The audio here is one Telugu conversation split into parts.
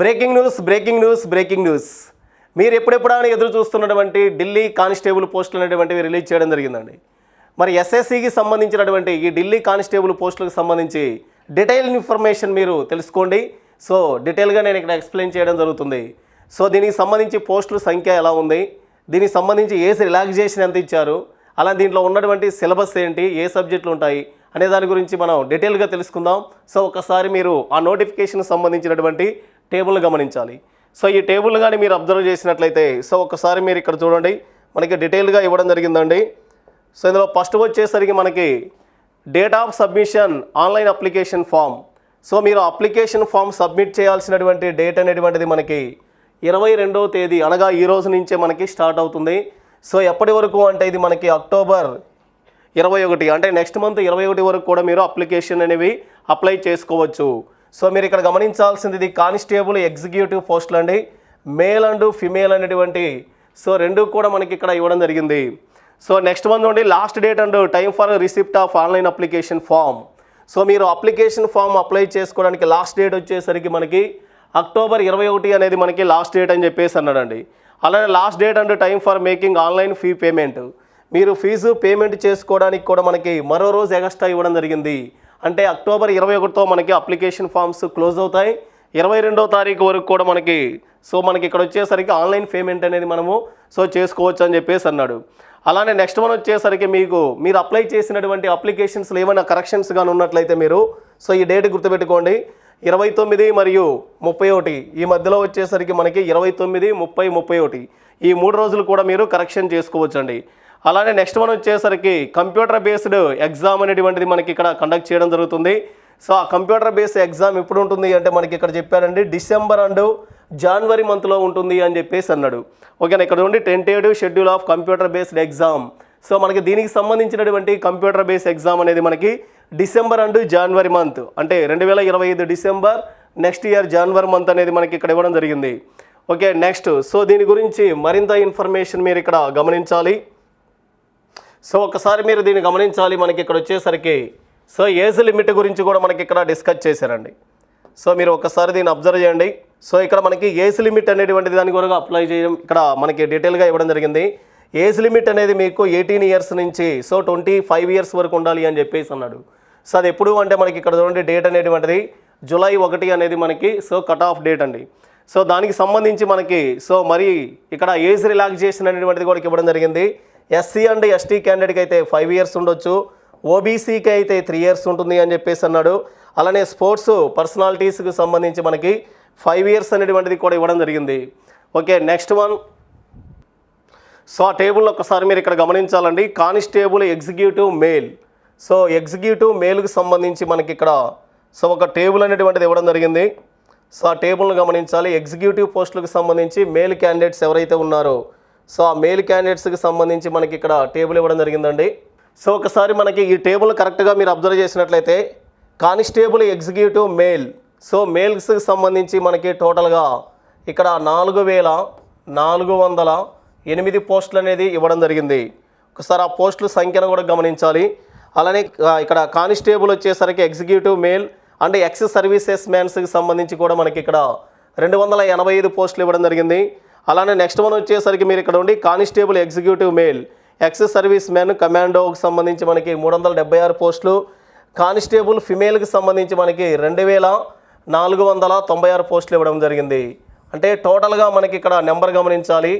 Breaking news breaking news breaking news. మీరు ఎప్పుడెప్పుడా అని ఎదురు చూస్తున్నటువంటి ఢిల్లీ కానిస్టేబుల్ పోస్టులు అనేటువంటివి రిలీజ్ చేయడం జరిగిందండి. మరి ఎస్ఎస్సికి సంబంధించినటువంటి ఈ ఢిల్లీ కానిస్టేబుల్ పోస్టులకు సంబంధించి డీటెయిల్ ఇన్ఫర్మేషన్ మీరు తెలుసుకోండి. సో డీటెయిల్గా నేను ఇక్కడ ఎక్స్ప్లెయిన్ చేయడం జరుగుతుంది. సో దీనికి సంబంధించి పోస్టుల సంఖ్య ఎలా ఉంది? దీనికి సంబంధించి ఏసి రిలాక్సేషన్ ఎంత ఇచ్చారు? అలా దీంట్లో ఉన్నటువంటి సిలబస్ ఏంటి? ఏ సబ్జెక్టులు ఉంటాయి? అనే దాని గురించి మనం డీటెయిల్గా తెలుసుకుందాం. సో ఒకసారి మీరు ఆ నోటిఫికేషన్ సంబంధించినటువంటి టేబుల్ గమనించాలి. సో ఈ టేబుల్ కానీ మీరు అబ్జర్వ్ చేసినట్లయితే సో ఒకసారి మీరు ఇక్కడ చూడండి. మనకి డీటెయిల్గా ఇవ్వడం జరిగిందండి. సో ఇందులో ఫస్ట్ వచ్చేసరికి మనకి date of submission online application form. So మీరు అప్లికేషన్ ఫామ్ సబ్మిట్ చేయాల్సినటువంటి డేట్ అనేటువంటిది మనకి ఇరవై రెండవ తేదీ అనగా ఈ రోజు నుంచే మనకి స్టార్ట్ అవుతుంది. సో ఎప్పటి వరకు అంటే ఇది మనకి అక్టోబర్ ఇరవై ఒకటి అంటే నెక్స్ట్ మంత్ ఇరవై ఒకటి వరకు కూడా మీరు అప్లికేషన్ అనేవి అప్లై చేసుకోవచ్చు. సో మీరు ఇక్కడ గమనించాల్సింది ఇది కానిస్టేబుల్ ఎగ్జిక్యూటివ్ పోస్టులు అండి. మేల్ అండ్ ఫిమేల్ అనేటువంటి సో రెండు కూడా మనకి ఇక్కడ ఇవ్వడం జరిగింది. సో నెక్స్ట్ మంత్ ఉండి last date and time for receipt of online application form. So మీరు అప్లికేషన్ ఫామ్ అప్లై చేసుకోవడానికి లాస్ట్ డేట్ వచ్చేసరికి మనకి అక్టోబర్ ఇరవై ఒకటి అనేది మనకి లాస్ట్ డేట్ అని చెప్పేసి అన్నాడండి. అలానే last date and time for making online fee payment. మీరు ఫీజు పేమెంట్ చేసుకోవడానికి కూడా మనకి మరో రోజు ఎగస్ట్రా ఇవ్వడం జరిగింది. అంటే అక్టోబర్ ఇరవై ఒకటితో మనకి అప్లికేషన్ ఫామ్స్ క్లోజ్ అవుతాయి. ఇరవై రెండో తారీఖు వరకు కూడా మనకి సో మనకి ఇక్కడ వచ్చేసరికి ఆన్లైన్ పేమెంట్ అనేది మనము సో చేసుకోవచ్చు అని చెప్పేసి అన్నాడు. అలానే నెక్స్ట్ వన్ వచ్చేసరికి మీకు మీరు అప్లై చేసినటువంటి అప్లికేషన్స్లో ఏమైనా కరెక్షన్స్ కానీ ఉన్నట్లయితే మీరు సో ఈ డేట్ గుర్తుపెట్టుకోండి. ఇరవై తొమ్మిది మరియు ముప్పై ఒకటి ఈ మధ్యలో వచ్చేసరికి మనకి ఇరవై తొమ్మిది ముప్పై ముప్పై ఒకటి ఈ మూడు రోజులు కూడా మీరు కరెక్షన్ చేసుకోవచ్చండి. అలానే నెక్స్ట్ వన్ వచ్చేసరికి కంప్యూటర్ బేస్డ్ ఎగ్జామ్ అనేటువంటిది మనకి ఇక్కడ కండక్ట్ చేయడం జరుగుతుంది. సో ఆ కంప్యూటర్ బేస్డ్ ఎగ్జామ్ ఎప్పుడు ఉంటుంది అంటే మనకి ఇక్కడ చెప్పారండి డిసెంబర్ అండ్ జనవరి మంత్లో ఉంటుంది అని చెప్పేసి అన్నాడు. ఓకేనా ఇక్కడ ఉండి tentative schedule of computer based exam. So మనకి దీనికి సంబంధించినటువంటి కంప్యూటర్ బేస్డ్ ఎగ్జామ్ అనేది మనకి డిసెంబర్ అండ్ జనవరి మంత్ అంటే రెండు వేల ఇరవై ఐదు డిసెంబర్ నెక్స్ట్ ఇయర్ జనవరి మంత్ అనేది మనకి ఇక్కడ ఇవ్వడం జరిగింది. Okay next. సో దీని గురించి మరింత ఇన్ఫర్మేషన్ మీరు ఇక్కడ గమనించాలి. సో ఒకసారి మీరు దీన్ని గమనించాలి. మనకి ఇక్కడ వచ్చేసరికి సో ఏజ్ లిమిట్ గురించి కూడా మనకి ఇక్కడ డిస్కస్ చేశారండి. సో మీరు ఒకసారి దీన్ని అబ్జర్వ్ చేయండి. సో ఇక్కడ మనకి ఏజ్ లిమిట్ అనేటువంటిది దాని కూడా అప్లై చేయడం ఇక్కడ మనకి డీటెయిల్గా ఇవ్వడం జరిగింది. ఏజ్ లిమిట్ అనేది మీకు ఎయిటీన్ ఇయర్స్ నుంచి సో ట్వంటీ ఫైవ్ ఇయర్స్ వరకు ఉండాలి అని చెప్పేసి అన్నాడు. సో అది ఎప్పుడు అంటే మనకి ఇక్కడ చూడండి డేట్ అనేటువంటిది జూలై ఒకటి అనేది మనకి సో కట్ ఆఫ్ డేట్ అండి. సో దానికి సంబంధించి మనకి సో మరి ఇక్కడ ఏజ్ రిలాక్సేషన్ అనేటువంటిది కూడా ఇవ్వడం జరిగింది. ఎస్సీ అండ్ ఎస్టీ క్యాండిడేట్కి అయితే ఫైవ్ ఇయర్స్ ఉండొచ్చు. ఓబీసీకి అయితే త్రీ ఇయర్స్ ఉంటుంది అని చెప్పేసి అన్నాడు. అలానే స్పోర్ట్స్ పర్సనాలిటీస్కి సంబంధించి మనకి ఫైవ్ ఇయర్స్ అనేటువంటిది కూడా ఇవ్వడం జరిగింది. ఓకే నెక్స్ట్ వన్ సో ఆ టేబుల్ ఒకసారి మీరు ఇక్కడ గమనించాలండి. Constable executive male. So executive మేల్కి సంబంధించి మనకి ఇక్కడ సో ఒక టేబుల్ అనేటువంటిది ఇవ్వడం జరిగింది. సో ఆ టేబుల్ను గమనించాలి. ఎగ్జిక్యూటివ్ పోస్టులకు సంబంధించి మేల్ క్యాండిడేట్స్ ఎవరైతే ఉన్నారో సో ఆ మేల్ క్యాండిడేట్స్కి సంబంధించి మనకి ఇక్కడ టేబుల్ ఇవ్వడం జరిగిందండి. సో ఒకసారి మనకి ఈ టేబుల్ కరెక్ట్గా మీరు అబ్జర్వ్ చేసినట్లయితే కానిస్టేబుల్ ఎగ్జిక్యూటివ్ మేల్. సో మేల్స్కి సంబంధించి మనకి టోటల్గా ఇక్కడ నాలుగు వేల నాలుగు వందల ఎనిమిది పోస్టులు అనేది ఇవ్వడం జరిగింది. ఒకసారి ఆ పోస్టుల సంఖ్యను కూడా గమనించాలి. అలానే ఇక్కడ కానిస్టేబుల్ వచ్చేసరికి executive male and ex services మ్యాన్స్కి సంబంధించి కూడా మనకి ఇక్కడ రెండు వందల ఎనభై ఐదు పోస్టులు ఇవ్వడం జరిగింది. అలానే నెక్స్ట్ వన్ వచ్చేసరికి మీరు ఇక్కడ ఉండి constable executive male ex service man కమాండోకి సంబంధించి మనకి మూడు వందల డెబ్బై ఆరు పోస్టులు కానిస్టేబుల్ ఫిమేల్కి సంబంధించి మనకి రెండు వేల నాలుగు వందల తొంభై ఆరు పోస్టులు ఇవ్వడం జరిగింది. అంటే టోటల్గా మనకి ఇక్కడ నెంబర్ గమనించాలి.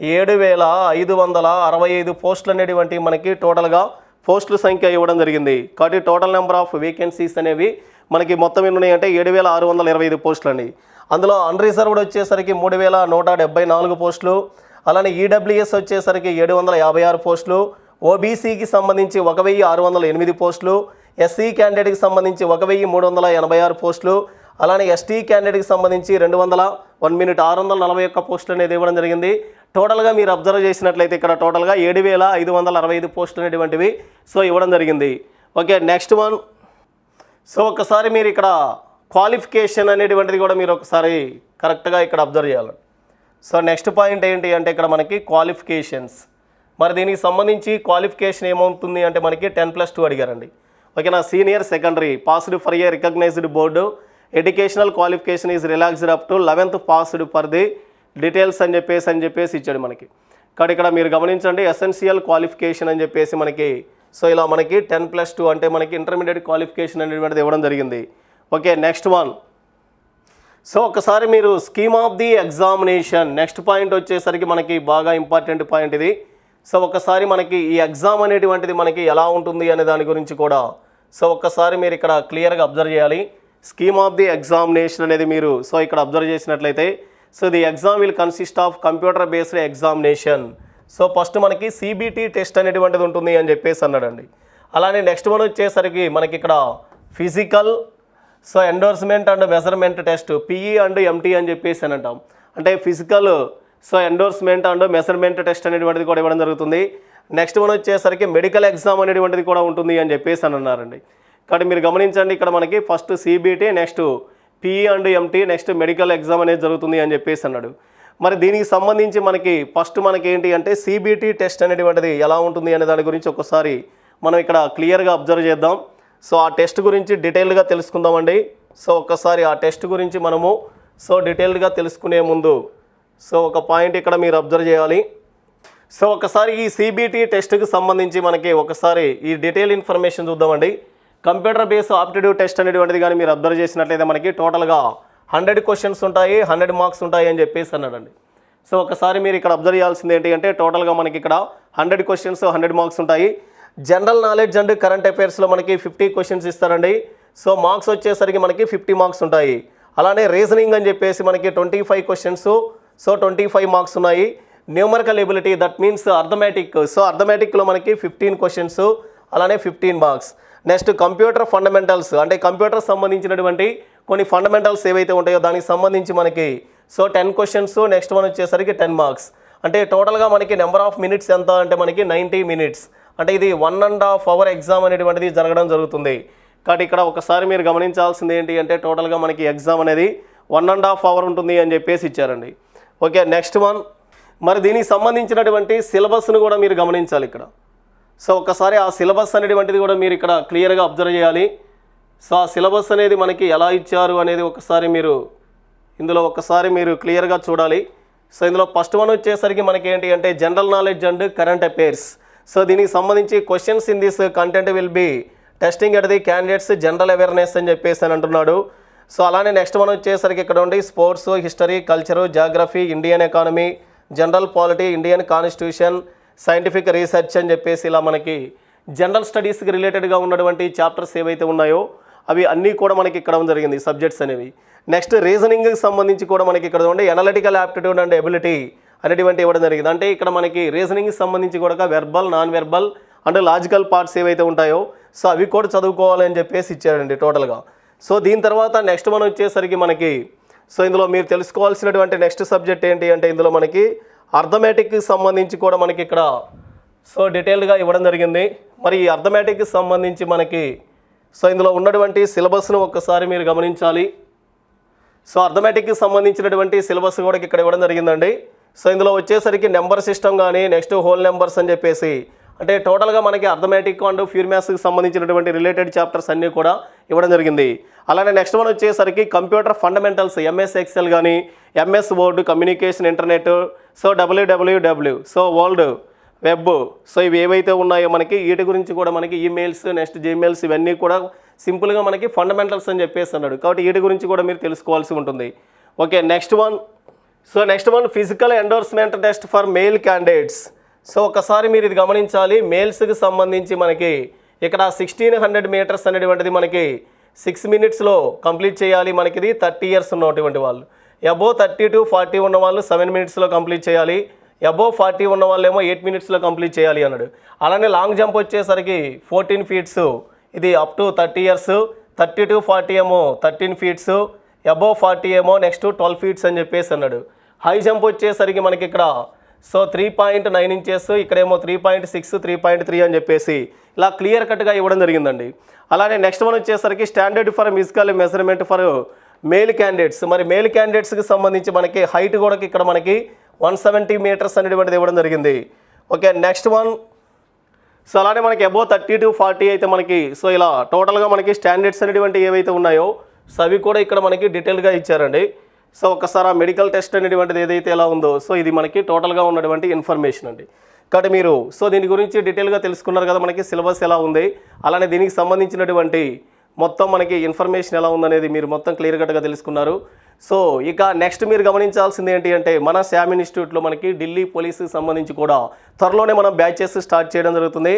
ఏడు వేల ఐదు వందల అరవై ఐదు పోస్టులు అనేటువంటి మనకి టోటల్గా పోస్టుల సంఖ్య ఇవ్వడం జరిగింది. కాబట్టి టోటల్ నెంబర్ ఆఫ్ వేకెన్సీస్ అనేవి మనకి మొత్తం ఎన్ని ఉన్నాయంటే ఏడు వేల ఆరు వందల ఇరవై ఐదు పోస్టులు అండి. అందులో అన్రిజర్వ్డ్ వచ్చేసరికి మూడు వేల నూట డెబ్బై నాలుగు పోస్టులు అలానే ఈడబ్ల్యూఎస్ వచ్చేసరికి ఏడు వందల యాభై ఆరు పోస్టులు ఓబీసీకి సంబంధించి ఒక వెయ్యి ఆరు వందల ఎనిమిది పోస్టులు ఎస్సీ క్యాండిడేట్కి సంబంధించి ఒక వెయ్యి మూడు వందల ఎనభై ఆరు పోస్టులు అలానే ఎస్టీ క్యాండిడేట్కి సంబంధించి రెండు వందల వన్ మినిట్ ఆరు వందల నలభై ఒక్క పోస్టులు అనేది ఇవ్వడం జరిగింది. టోటల్గా మీరు అబ్జర్వ్ చేసినట్లయితే ఇక్కడ టోటల్గా ఏడు వేల ఐదు వందల అరవై ఐదు పోస్టులు అనేటువంటివి సో ఇవ్వడం జరిగింది. ఓకే నెక్స్ట్ వన్ సో ఒకసారి మీరు ఇక్కడ క్వాలిఫికేషన్ అనేటువంటిది కూడా మీరు ఒకసారి కరెక్ట్గా ఇక్కడ అబ్జర్వ్ చేయాలి. సో నెక్స్ట్ పాయింట్ ఏంటి అంటే ఇక్కడ మనకి క్వాలిఫికేషన్స్. మరి దీనికి సంబంధించి క్వాలిఫికేషన్ ఏమవుతుంది అంటే మనకి టెన్ ప్లస్ టూ అడిగారండి. ఓకేనా? Senior secondary passed for a recognised board. Educational qualification is relaxed up to eleventh passed for the details అని చెప్పేసి అని చెప్పేసి ఇచ్చాడు మనకి. కాబట్టి ఇక్కడ మీరు గమనించండి ఎసెన్షియల్ క్వాలిఫికేషన్ అని చెప్పేసి మనకి సో ఇలా మనకి టెన్ ప్లస్ టూ అంటే మనకి ఇంటర్మీడియట్ క్వాలిఫికేషన్ అనేటువంటిది ఇవ్వడం జరిగింది. ఓకే నెక్స్ట్ వన్ సో ఒకసారి మీరు scheme of the examination next point వచ్చేసరికి మనకి బాగా ఇంపార్టెంట్ పాయింట్ ఇది. సో ఒకసారి మనకి ఈ ఎగ్జామ్ అనేటువంటిది మనకి ఎలా ఉంటుంది అనే దాని గురించి కూడా. సో ఒక్కసారి మీరు ఇక్కడ క్లియర్గా అబ్జర్వ్ చేయాలి. స్కీమ్ ఆఫ్ ది ఎగ్జామినేషన్ అనేది మీరు సో ఇక్కడ అబ్జర్వ్ చేసినట్లయితే so the exam will consist of computer based examination so first మనకి సిబిటీ టెస్ట్ అనేటువంటిది ఉంటుంది అని చెప్పేసి అన్నాడండి. అలానే నెక్స్ట్ వన్ వచ్చేసరికి మనకి ఇక్కడ physical so endorsement and measurement test PE and MT అని చెప్పేసి అని అంటాం. అంటే physical so endorsement and measurement test అనేటువంటిది కూడా ఇవ్వడం జరుగుతుంది. నెక్స్ట్ వన్ వచ్చేసరికి మెడికల్ ఎగ్జామ్ అనేటువంటిది కూడా ఉంటుంది అని చెప్పేసి అని అన్నారండి. కాబట్టి మీరు గమనించండి ఇక్కడ మనకి first CBT next PE and MT next medical exam అనేది జరుగుతుంది అని చెప్పేసి అన్నాడు. మరి దీనికి సంబంధించి మనకి ఫస్ట్ మనకి ఏంటి అంటే సిబిటి టెస్ట్ అనేటువంటిది ఎలా ఉంటుంది అనే దాని గురించి ఒకసారి మనం ఇక్కడ క్లియర్గా అబ్జర్వ్ చేద్దాం. సో ఆ టెస్ట్ గురించి డీటెయిల్డ్గా తెలుసుకుందామండి. సో ఒక్కసారి ఆ టెస్ట్ గురించి మనము సో డీటెయిల్డ్గా తెలుసుకునే ముందు సో ఒక పాయింట్ ఇక్కడ మీరు అబ్జర్వ్ చేయాలి. సో ఒకసారి ఈ సీబీటీ టెస్ట్కి సంబంధించి మనకి ఒకసారి ఈ డీటెయిల్ ఇన్ఫర్మేషన్ చూద్దామండి. కంప్యూటర్ బేస్ ఆప్టిట్యూడ్ టెస్ట్ అనేటువంటిది కానీ మీరు అబ్జర్వ్ చేసినట్లయితే మనకి టోటల్గా హండ్రెడ్ క్వశ్చన్స్ ఉంటాయి హండ్రెడ్ మార్క్స్ ఉంటాయి అని చెప్పేసి అన్నాడండి. సో ఒకసారి మీరు ఇక్కడ అబ్జర్వ్ చేయాల్సింది ఏంటి అంటే టోటల్గా మనకి ఇక్కడ హండ్రెడ్ క్వశ్చన్స్ హండ్రెడ్ మార్క్స్ ఉంటాయి. జనరల్ నాలెడ్జ్ అండ్ కరెంట్ అఫైర్స్లో మనకి ఫిఫ్టీ క్వశ్చన్స్ ఇస్తారండి. సో మార్క్స్ వచ్చేసరికి మనకి ఫిఫ్టీ మార్క్స్ ఉంటాయి. అలానే రీజనింగ్ అని చెప్పేసి మనకి twenty five questions. So twenty five marks ఉన్నాయి. Numerical ability that means arithmetic. So అర్థమెటిక్లో మనకి ఫిఫ్టీన్ క్వశ్చన్స్ అలానే fifteen marks. Next computer fundamentals అంటే కంప్యూటర్ సంబంధించినటువంటి కొన్ని ఫండమెంటల్స్ ఏవైతే ఉంటాయో దానికి సంబంధించి మనకి so ten questions next one వచ్చేసరికి టెన్ మార్క్స్. అంటే టోటల్గా మనకి నెంబర్ ఆఫ్ మినిట్స్ ఎంత అంటే మనకి నైంటీ మినిట్స్. అంటే ఇది one and half hour exam అనేటువంటిది జరగడం జరుగుతుంది. కాబట్టి ఇక్కడ ఒకసారి మీరు గమనించాల్సింది ఏంటి అంటే టోటల్గా మనకి ఎగ్జామ్ అనేది వన్ అండ్ హాఫ్ అవర్ ఉంటుంది అని చెప్పేసి ఇచ్చారండి. ఓకే నెక్స్ట్ వన్ మరి దీనికి సంబంధించినటువంటి సిలబస్ను కూడా మీరు గమనించాలి ఇక్కడ. సో ఒకసారి ఆ సిలబస్ అనేటువంటిది కూడా మీరు ఇక్కడ క్లియర్గా అబ్జర్వ్ చేయాలి. సో ఆ సిలబస్ అనేది మనకి ఎలా ఇచ్చారు అనేది ఒకసారి మీరు ఇందులో ఒకసారి మీరు క్లియర్గా చూడాలి. సో ఇందులో ఫస్ట్ వన్ వచ్చేసరికి మనకి ఏంటి అంటే general knowledge and current affairs so దీనికి సంబంధించి questions in this content will be testing at the candidates general awareness అని చెప్పేసి అని అంటున్నాడు. సో అలానే నెక్స్ట్ వన్ వచ్చేసరికి ఇక్కడ ఉండి sports history culture geography Indian economy general polity Indian constitution scientific research అని చెప్పేసి ఇలా మనకి జనరల్ స్టడీస్కి రిలేటెడ్గా ఉన్నటువంటి చాప్టర్స్ ఏవైతే ఉన్నాయో అవి అన్నీ కూడా మనకి ఇక్కడ జరిగింది సబ్జెక్ట్స్ అనేవి. నెక్స్ట్ రీజనింగ్కి సంబంధించి కూడా మనకి ఇక్కడ ఉండే ఎనలిటికల్ యాప్టిట్యూడ్ అండ్ ఎబిలిటీ అనేటువంటి ఇవ్వడం జరిగింది. అంటే ఇక్కడ మనకి రీజనింగ్కి సంబంధించి కూడా verbal non verbal and logical parts ఏవైతే ఉంటాయో సో అవి కూడా చదువుకోవాలని చెప్పేసి ఇచ్చాడండి టోటల్గా సో దీని తర్వాత నెక్స్ట్ మనం వచ్చేసరికి మనకి సో ఇందులో మీరు తెలుసుకోవాల్సినటువంటి నెక్స్ట్ సబ్జెక్ట్ ఏంటి అంటే ఇందులో మనకి అర్థమెటిక్కి సంబంధించి కూడా మనకి ఇక్కడ సో డీటెయిల్డ్గా ఇవ్వడం జరిగింది. మరి ఈ అర్థమెటిక్కి సంబంధించి మనకి సో ఇందులో ఉన్నటువంటి సిలబస్ను ఒక్కసారి మీరు గమనించాలి. సో అర్థమెటిక్కి సంబంధించినటువంటి సిలబస్ కూడా ఇక్కడ ఇవ్వడం జరిగిందండి. సో ఇందులో వచ్చేసరికి నెంబర్ సిస్టమ్ కానీ నెక్స్ట్ హోల్ నెంబర్స్ అని చెప్పేసి అంటే టోటల్గా మనకి అర్థమెటిక్ అండ్ ప్యూర్ మ్యాథ్స్కి సంబంధించినటువంటి రిలేటెడ్ చాప్టర్స్ అన్నీ కూడా ఇవ్వడం జరిగింది. అలానే నెక్స్ట్ వన్ వచ్చేసరికి కంప్యూటర్ ఫండమెంటల్స్ ఎంఎస్ ఎక్సెల్ కానీ MS Word communication internet so WWW so world web so ఇవి ఏవైతే ఉన్నాయో మనకి వీటి గురించి కూడా మనకి ఈమెయిల్స్ నెక్స్ట్ జీమెయిల్స్ ఇవన్నీ కూడా సింపుల్గా మనకి ఫండమెంటల్స్ అని చెప్పేసి అన్నాడు. కాబట్టి వీటి గురించి కూడా మీరు తెలుసుకోవాల్సి ఉంటుంది. Okay next one so next one physical endorsement test for male candidates. So ఒకసారి మీరు ఇది గమనించాలి. మేల్స్కి సంబంధించి మనకి ఇక్కడ సిక్స్టీన్ హండ్రెడ్ మీటర్స్ అనేటువంటిది మనకి సిక్స్ మినిట్స్లో కంప్లీట్ చేయాలి. మనకి ఇది థర్టీ ఇయర్స్ ఉన్నటువంటి వాళ్ళు. అబో థర్టీ టు ఫార్టీ ఉన్న వాళ్ళు సెవెన్ మినిట్స్లో కంప్లీట్ చేయాలి. అబో ఫార్టీ ఉన్న వాళ్ళు ఏమో ఎయిట్ మినిట్స్లో కంప్లీట్ చేయాలి అన్నాడు. అలానే లాంగ్ జంప్ వచ్చేసరికి ఫోర్టీన్ ఫీట్స్. ఇది up to thirty years. Thirty to forty ఏమో థర్టీన్ ఫీట్స్. అబోవ్ ఫార్టీ ఏమో నెక్స్ట్ ట్వెల్వ్ ఫీట్స్ అని చెప్పేసి అన్నాడు. హై జంప్ వచ్చేసరికి మనకి ఇక్కడ so three point nine inches ఇక్కడేమో three point six three point three అని చెప్పేసి ఇలా క్లియర్ కట్గా ఇవ్వడం జరిగిందండి. అలానే నెక్స్ట్ వన్ వచ్చేసరికి standard for physical measurement for male candidates. మరి మేల్ క్యాండిడేట్స్కి సంబంధించి మనకి హైట్ కూడా ఇక్కడ మనకి వన్ సెవెంటీ మీటర్స్ అనేటువంటిది ఇవ్వడం జరిగింది. Okay next one. సో అలానే మనకి అబోవ్ థర్టీ టు ఫార్టీ అయితే మనకి సో ఇలా టోటల్గా మనకి స్టాండర్డ్స్ అనేటువంటి ఏవైతే ఉన్నాయో సో అవి కూడా ఇక్కడ మనకి డీటెయిల్గా ఇచ్చారండి. సో ఒకసారి ఆ మెడికల్ టెస్ట్ అనేటువంటిది ఏదైతే ఎలా ఉందో సో ఇది మనకి టోటల్గా ఉన్నటువంటి ఇన్ఫర్మేషన్ అండి. కాబట్టి మీరు సో దీని గురించి డీటెయిల్గా తెలుసుకున్నారు కదా మనకి సిలబస్ ఎలా ఉంది. అలానే దీనికి సంబంధించినటువంటి మొత్తం మనకి ఇన్ఫర్మేషన్ ఎలా ఉందనేది మీరు మొత్తం క్లియర్ కట్గా తెలుసుకున్నారు. సో ఇక నెక్స్ట్ మీరు గమనించాల్సింది ఏంటి అంటే మన శామ్ ఇన్స్టిట్యూట్లో మనకి ఢిల్లీ పోలీసు సంబంధించి కూడా త్వరలోనే మనం బ్యాచెస్ స్టార్ట్ చేయడం జరుగుతుంది.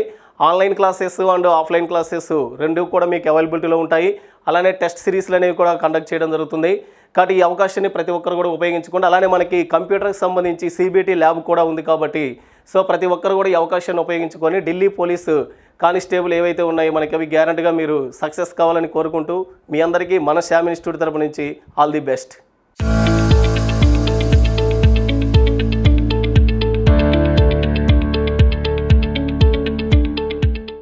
Online classes and offline classes రెండు కూడా మీకు అవైలబిలిటీలో ఉంటాయి. అలానే టెస్ట్ సిరీస్లు అనేవి కూడా కండక్ట్ చేయడం జరుగుతుంది. కాబట్టి ఈ అవకాశాన్ని ప్రతి ఒక్కరు కూడా ఉపయోగించుకోండి. అలానే మనకి కంప్యూటర్కి సంబంధించి సిబిటి ల్యాబ్ కూడా ఉంది కాబట్టి సో ప్రతి ఒక్కరు కూడా ఈ అవకాశాన్ని ఉపయోగించుకొని ఢిల్లీ పోలీసు కానిస్టేబుల్ ఏవైతే ఉన్నాయో మనకి అవి గ్యారంటీగా మీరు సక్సెస్ కావాలని కోరుకుంటూ మీ అందరికీ మన శ్యామ్ ఇన్స్టిట్యూట్ తరపు నుంచి ఆల్ ది బెస్ట్